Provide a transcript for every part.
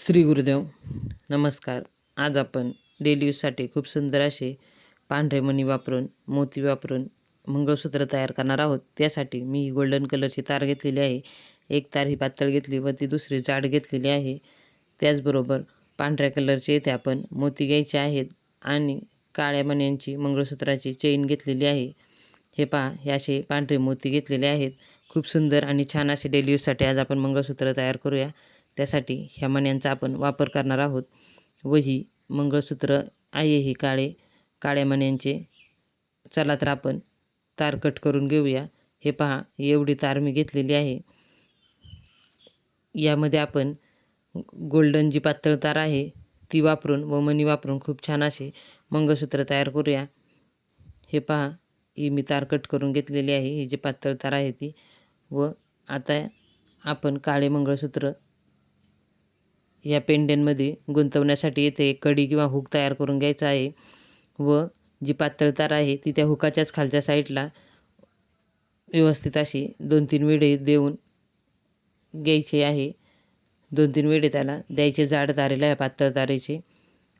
श्री गुरुदेव नमस्कार. आज आपण डेली यूजसाठी खूप सुंदर असे पांढरे मणी वापरून मोती वापरून मंगळसूत्र तयार करणार आहोत. त्यासाठी मी ही गोल्डन कलरची तार घेतलेली आहे. एक तार ही पातळ घेतली व ती दुसरी जाड घेतलेली आहे. त्याचबरोबर पांढऱ्या कलरचे इथे आपण मोती घ्यायचे आहेत आणि काळ्या मण्यांची मंगळसूत्राची चेन घेतलेली आहे. हे पहा हे असे पांढरे मोती घेतलेले आहेत. खूप सुंदर आणि छान असे डेली यूजसाठी आज आपण मंगळसूत्र तयार करूया. त्यासाठी ह्या मण्यांचा आपण वापर करणार आहोत. व ही मंगळसूत्र आहे ही काळे काळ्या मण्यांचे चला तर आपण तार कट करून घेऊया. हे पहा एवढी तार मी घेतलेली आहे. यामध्ये आपण गोल्डन जी पातळ तार आहे ती वापरून व मणी वापरून खूप छान असे मंगळसूत्र तयार करूया. हे पहा ही मी तार कट करून घेतलेली आहे. ही जी पातळ तार आहे ती. व आता आपण काळे मंगळसूत्र या पेंड्यांमध्ये गुंतवण्यासाठी येथे एक कडी किंवा हुक तयार करून घ्यायचा आहे व जी पातळ तार आहे ती त्या हुकाच्याच खालच्या साईडला व्यवस्थित अशी दोन तीन वेळे देऊन घ्यायचे आहे. दोन तीन वेळे त्याला द्यायचे जाड तारेला या पातळ तारेचे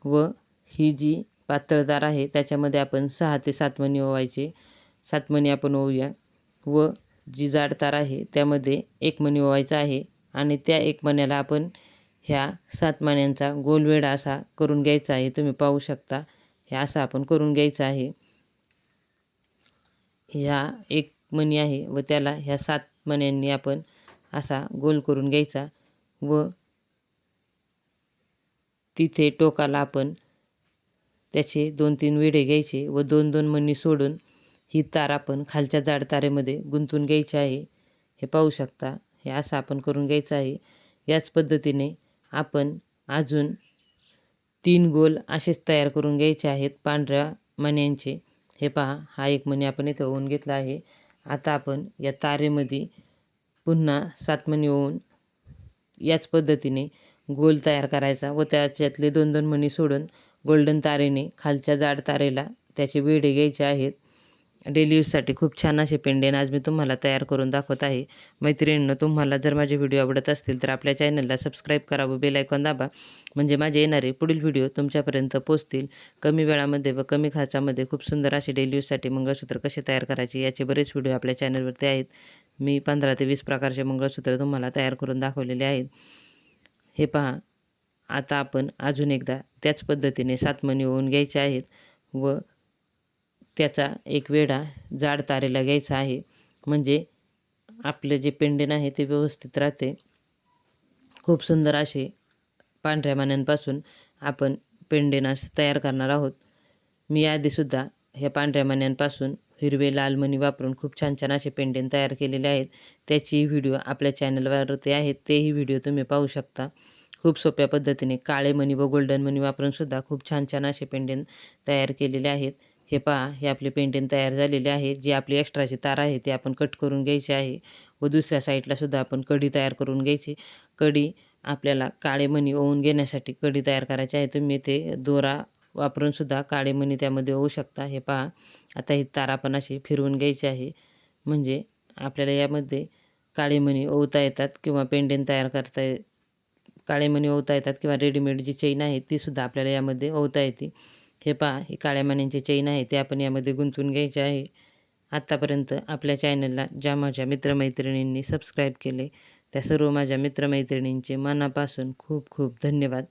व ही जी पातळ तार आहे त्याच्यामध्ये आपण सहा ते सात मणी ओवायचे. सात मणी आपण ओवूया व जी जाड तार आहे त्यामध्ये एक मणी ओवायचा आहे आणि त्या एक मण्याला आपण ह्या सात माण्यांचा गोलवेढा असा करून घ्यायचा आहे. तुम्ही पाहू शकता. हे असं आपण करून घ्यायचं आहे. ह्या एक मणी आहे व त्याला ह्या सात मण्यांनी आपण असा गोल करून घ्यायचा व तिथे टोकाला आपण त्याचे दोन तीन विडे घ्यायचे व दोन दोन मणी सोडून ही तार आपण खालच्या जाड तारेमध्ये गुंतून घ्यायची आहे. हे पाहू शकता. हे असं आपण करून घ्यायचं आहे. याच पद्धतीने आपण अजून तीन गोल असेच तयार करून घ्यायचे आहेत पांढऱ्या मण्यांचे. हे पहा हा एक मणी आपण इथं ओवून घेतला आहे. आता आपण या तारेमध्ये पुन्हा सात मणी ओवून याच पद्धतीने गोल तयार करायचा व त्याच्यातले दोन दोन मणी सोडून गोल्डन तारेने खालच्या जाड तारेला त्याचे वेढे घ्यायचे आहेत. डेली यूजसाठी खूप छान असे पेंडेन आज मी तुम्हाला तयार करून दाखवत आहे. मैत्रिणींनो तुम्हाला जर माझे व्हिडिओ आवडत असतील तर आपल्या चॅनलला सबस्क्राईब करा व बेलायकॉन दाबा. म्हणजे माझे येणारे पुढील व्हिडिओ तुमच्यापर्यंत पोचतील कमी वेळामध्ये व कमी खर्चामध्ये खूप सुंदर असे डेली यूजसाठी मंगळसूत्र कसे तयार करायचे याचे बरेच व्हिडिओ आपल्या चॅनलवरती आहेत. मी पंधरा ते वीस प्रकारचे मंगळसूत्र तुम्हाला तयार करून दाखवलेले आहेत. हे पहा. आता आपण अजून एकदा त्याच पद्धतीने सात मणी होऊन घ्यायचे आहेत व त्याचा एक वेढा जाड तारेला घ्यायचा आहे. म्हणजे आपलं जे पेंडेन आहे ते व्यवस्थित राहते. खूप सुंदर असे पांढऱ्या मान्यांपासून आपण पेंडेनास तयार करणार आहोत. मी आधीसुद्धा ह्या पांढऱ्या मान्यांपासून हिरवे लाल मणी वापरून खूप छान छान असे पेंडेन तयार केलेले आहेत. त्याची व्हिडिओ आपल्या चॅनलवरती आहेत तेही व्हिडिओ तुम्ही पाहू शकता. खूप सोप्या पद्धतीने काळे मणी व गोल्डन मणी वापरूनसुद्धा खूप छान छान असे पेंडेन तयार केलेले आहेत. हे पहा हे आपले पेंटिंग तयार झालेले आहे. जी आपली एक्स्ट्राची तार आहे ते आपण कट करून घ्यायची आहे. व दुसऱ्या साईडलासुद्धा आपण कढी तयार करून घ्यायची. कढी आपल्याला काळे मणी ओवून घेण्यासाठी कढी तयार करायची आहे. तुम्ही ते दोरा वापरूनसुद्धा काळे मणी त्यामध्ये होऊ शकता. हे पहा आता ही तार आपण अशी फिरवून घ्यायची आहे. म्हणजे आपल्याला यामध्ये काळे मणी ओवता येतात किंवा पेंडेन तयार करता काळे मणी ओवता येतात किंवा रेडीमेड जी चेन आहे तीसुद्धा आपल्याला यामध्ये ओवता येते. हे पहा ही काळ्या मान्यांची चैन आहे ते आपण यामध्ये गुंतवून घ्यायचे आहे. आत्तापर्यंत आपल्या चॅनलला ज्या माझ्या मित्रमैत्रिणींनी सबस्क्राईब केले त्या सर्व माझ्या मित्रमैत्रिणींचे मनापासून खूप खूप धन्यवाद.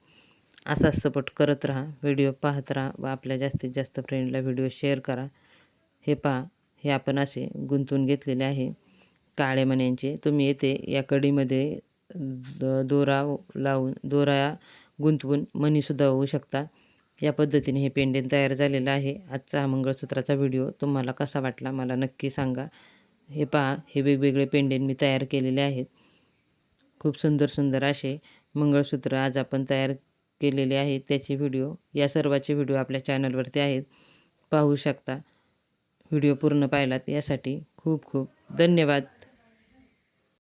असाच सपोर्ट करत राहा व्हिडिओ पाहत राहा व आपल्या जास्तीत जास्त फ्रेंडला व्हिडिओ शेअर करा. हे पहा हे आपण असे गुंतवून घेतलेले आहे. काळ्या मण्यांचे तुम्ही येथे या कडीमध्ये दोरा लावून दोरा गुंतवून मनीसुद्धा होऊ शकता. या पद्धतीने हे पेंडेन तयार झालेलं आहे. आजचा हा मंगळसूत्राचा व्हिडिओ तुम्हाला कसा वाटला मला नक्की सांगा. हे पहा हे वेगवेगळे पेंडेन मी तयार केलेले आहेत. खूप सुंदर सुंदर असे मंगळसूत्र आज आपण तयार केलेले आहेत. त्याचे व्हिडिओ या सर्वाचे व्हिडिओ आपल्या चॅनलवरती आहेत. पाहू शकता. व्हिडिओ पूर्ण पाहिलात यासाठी खूप खूप धन्यवाद.